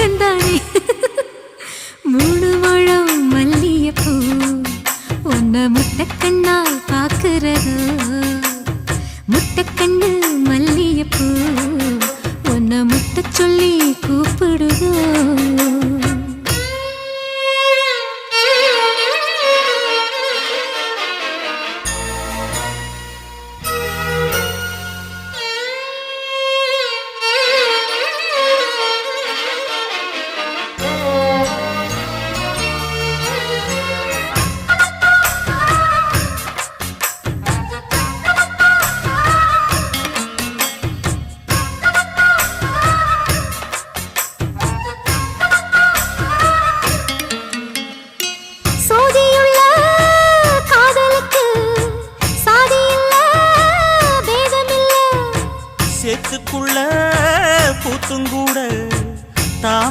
பக்கம்தானே மூணு மழம் மல்லியப்பூ ஒன்ன முட்டக்கண்ணால் பார்க்கிறது முட்டக்கண்ணு மல்லியப்பூ ஒன்ன முட்ட சொல்லி கூப்பிடுதோ. வயிற்றுக்குள்ள பூத்துங்கூட தாம்